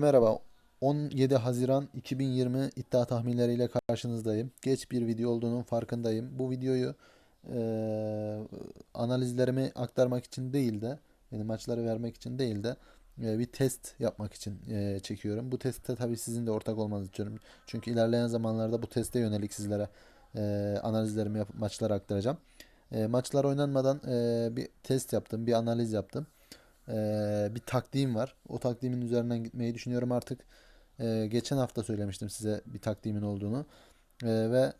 Merhaba. 17 Haziran 2020 iddia tahminleriyle karşınızdayım. Geç bir video olduğunun farkındayım. Bu videoyu eee, analizlerimi aktarmak için değil de, yani maçları vermek için değil de eee, bir test yapmak için eee, çekiyorum. Bu testte tabii sizin de ortak olmanızı istiyorum. Çünkü ilerleyen zamanlarda bu teste yönelik sizlere eee, analizlerimi yapıp maçları aktaracağım. Eee, maçlar oynanmadan eee, bir test yaptım, bir analiz yaptım. Ee, bir taktiğim var. O taktiğimin üzerinden gitmeyi düşünüyorum artık. Ee, geçen hafta söylemiştim size bir taktiğimin olduğunu. Ee, ve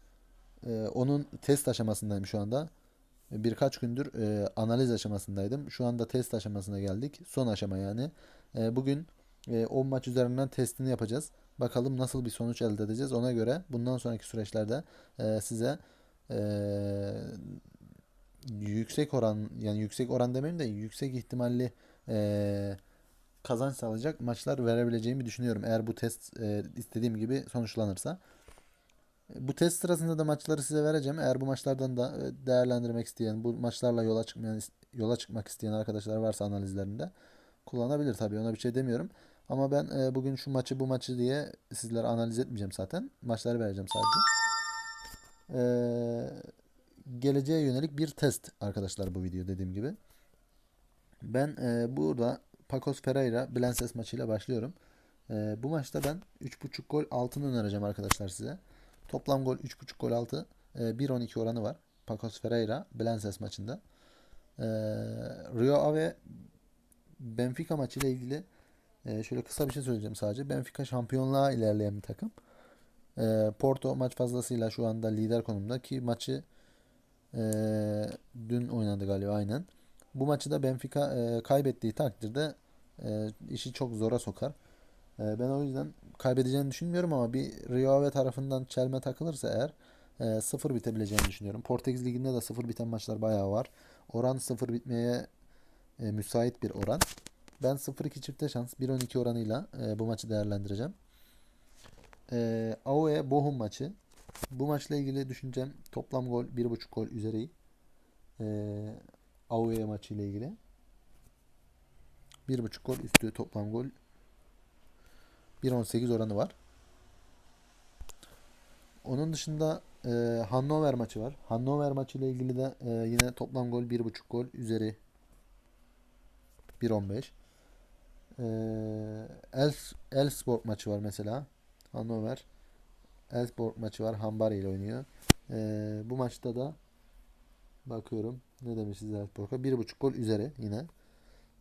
e, onun test aşamasındayım şu anda. Birkaç gündür e, analiz aşamasındaydım. Şu anda test aşamasına geldik. Son aşama yani. Bugün e, 10 maç üzerinden testini yapacağız. Bakalım nasıl bir sonuç elde edeceğiz. Ona göre bundan sonraki süreçlerde e, size yüksek oran yani yüksek oran demeyeyim de yüksek ihtimalli e, kazanç sağlayacak maçlar verebileceğimi düşünüyorum. Eğer bu test e, istediğim gibi sonuçlanırsa. Bu test sırasında da maçları size vereceğim. Eğer bu maçlardan da değerlendirmek isteyen, bu maçlarla yola çıkmayan, yola çıkmak isteyen arkadaşlar varsa analizlerinde kullanabilir tabii. Ona bir şey demiyorum. Ama ben e, bugün şu maçı bu maçı diye sizlere analiz etmeyeceğim zaten. Maçları vereceğim sadece. E, geleceğe yönelik bir test arkadaşlar bu video dediğim gibi. Ben e, burada Pacos Ferreira Belenenses maçıyla başlıyorum. E, bu maçta ben 3.5 gol altını önereceğim arkadaşlar size. Toplam gol 3.5 gol altı. E, 1.12 oranı var. Pacos Ferreira Belenenses maçında. E, Rio Ave Benfica maçıyla ilgili e, şöyle kısa bir şey söyleyeceğim sadece. Benfica şampiyonluğa ilerleyen bir takım. E, Porto maç fazlasıyla şu anda lider konumda ki maçı e, dün oynadı galiba aynen. Bu maçı da Benfica e, kaybettiği takdirde e, işi çok zora sokar. E, ben o yüzden kaybedeceğini düşünmüyorum ama bir Rio Ave tarafından çelme takılırsa eğer e, sıfır bitebileceğini düşünüyorum. Portekiz Ligi'nde de sıfır biten maçlar bayağı var. Oran sıfır bitmeye e, müsait bir oran. Ben 0-2 çifte şans 1-12 oranıyla e, bu maçı değerlendireceğim. E, Aue Bochum maçı. Bu maçla ilgili düşüncem toplam gol 1.5 gol üzeri. E, Aue maçı ile ilgili. 1.5 gol üstü toplam gol 1.18 oranı var. Onun dışında e, Hannover maçı var. Hannover maçı ile ilgili de e, yine toplam gol 1.5 gol üzeri 1.15. E, Els, Elfsborg maçı var mesela. Hannover. Elfsborg maçı var. Hambari ile oynuyor. E, bu maçta da bakıyorum. Ne demişiz Elfsborg'a? 1.5 gol üzeri yine.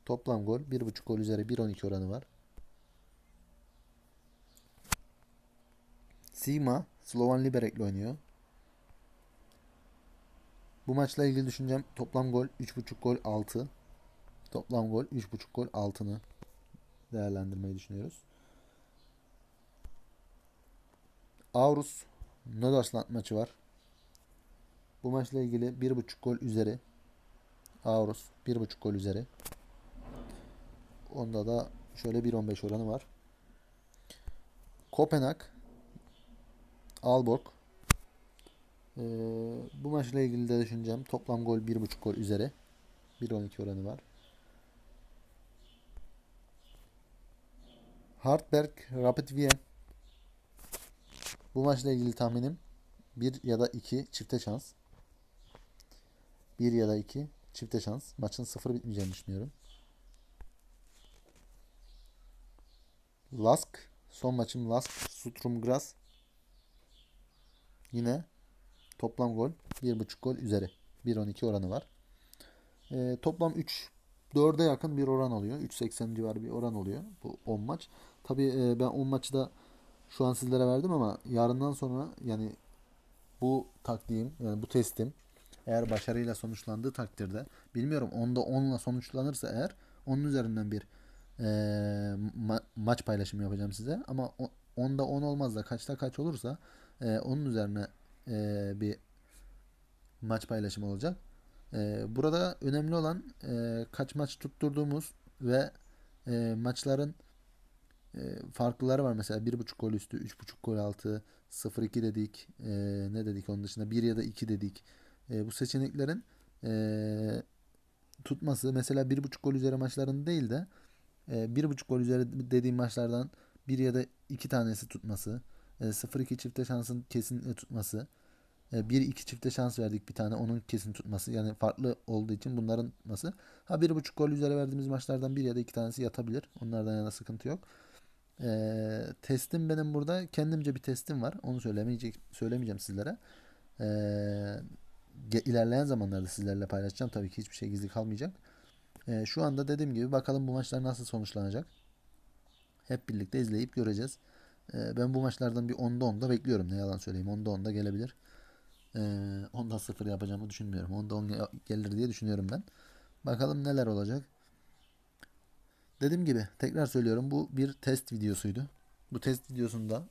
Toplam gol 1.5 gol üzeri 1.12 oranı var. Sima Slovan Liberec'le oynuyor. Bu maçla ilgili düşüncem toplam gol 3.5 gol 6. Toplam gol 3.5 gol 6'nı değerlendirmeyi düşünüyoruz. Aarhus Nordsjælland maçı var. Bu maçla ilgili 1.5 gol üzeri. Aarhus 1.5 gol üzeri. Onda da şöyle 1.15 oranı var. Kopenhag Aalborg ee, bu maçla ilgili de düşüneceğim. Toplam gol 1.5 gol üzeri. 1.12 oranı var. Hartberg Rapid Wien bu maçla ilgili tahminim 1 ya da 2 çifte şans. 1 ya da 2 çifte şans. Maçın 0 bitmeyeceğini düşünüyorum. Lask. Son maçım Lask. Sutrum Graz. Yine toplam gol 1.5 gol üzeri. 1.12 oranı var. E, toplam 3 4'e yakın bir oran oluyor. 3.80 civarı bir oran oluyor bu 10 maç. Tabii e, ben 10 maçı da şu an sizlere verdim ama yarından sonra yani bu taktiğim yani bu testim eğer başarıyla sonuçlandığı takdirde bilmiyorum onda 10 ile sonuçlanırsa eğer onun üzerinden bir e, ma- maç paylaşımı yapacağım size ama onda 10 olmaz da kaçta kaç olursa e, onun üzerine e, bir maç paylaşımı olacak. E, burada önemli olan e, kaç maç tutturduğumuz ve e, maçların e, farklıları var. Mesela 1.5 gol üstü, 3.5 gol altı, 0-2 dedik. E, ne dedik onun dışında? 1 ya da 2 dedik. E, bu seçeneklerin e, tutması mesela 1.5 gol üzeri maçların değil de e, 1.5 gol üzeri dediğim maçlardan bir ya da iki tanesi tutması, e, 0-2 çifte şansın kesinlikle tutması, e, 1-2 çifte şans verdik bir tane onun kesin tutması yani farklı olduğu için bunların tutması. Ha 1.5 gol üzeri verdiğimiz maçlardan bir ya da iki tanesi yatabilir. Onlardan yana sıkıntı yok. E, testim benim burada kendimce bir testim var. Onu söylemeyecek söylemeyeceğim sizlere. E, ilerleyen zamanlarda sizlerle paylaşacağım. Tabii ki hiçbir şey gizli kalmayacak. E, şu anda dediğim gibi bakalım bu maçlar nasıl sonuçlanacak. Hep birlikte izleyip göreceğiz. E, ben bu maçlardan bir 10'da 10'da bekliyorum. Ne yalan söyleyeyim. 10'da 10'da gelebilir. E, 10'da 0 yapacağımı düşünmüyorum. 10'da 10 ge- gelir diye düşünüyorum ben. Bakalım neler olacak. Dediğim gibi tekrar söylüyorum bu bir test videosuydu. Bu test videosunda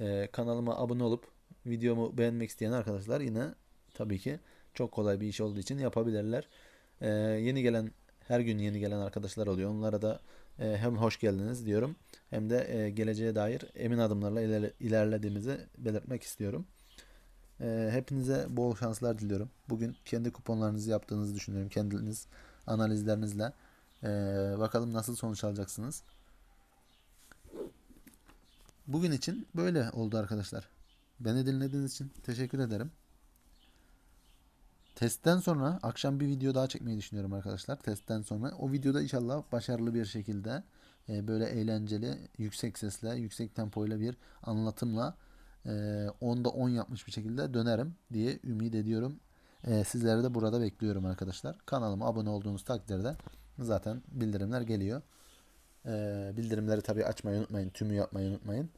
e, kanalıma abone olup videomu beğenmek isteyen arkadaşlar yine tabii ki çok kolay bir iş olduğu için yapabilirler. E, yeni gelen her gün yeni gelen arkadaşlar oluyor. Onlara da e, hem hoş geldiniz diyorum hem de e, geleceğe dair emin adımlarla ilerle- ilerlediğimizi belirtmek istiyorum. E, hepinize bol şanslar diliyorum. Bugün kendi kuponlarınızı yaptığınızı düşünüyorum. Kendiniz analizlerinizle. E, bakalım nasıl sonuç alacaksınız. Bugün için böyle oldu arkadaşlar. Beni dinlediğiniz için teşekkür ederim. Testten sonra akşam bir video daha çekmeyi düşünüyorum arkadaşlar. Testten sonra o videoda inşallah başarılı bir şekilde e, böyle eğlenceli, yüksek sesle, yüksek tempoyla bir anlatımla e, 10'da 10 yapmış bir şekilde dönerim diye ümit ediyorum. E, sizleri de burada bekliyorum arkadaşlar. Kanalıma abone olduğunuz takdirde zaten bildirimler geliyor. E, bildirimleri tabii açmayı unutmayın. Tümü yapmayı unutmayın.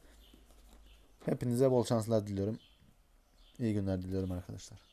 Hepinize bol şanslar diliyorum. İyi günler diliyorum arkadaşlar.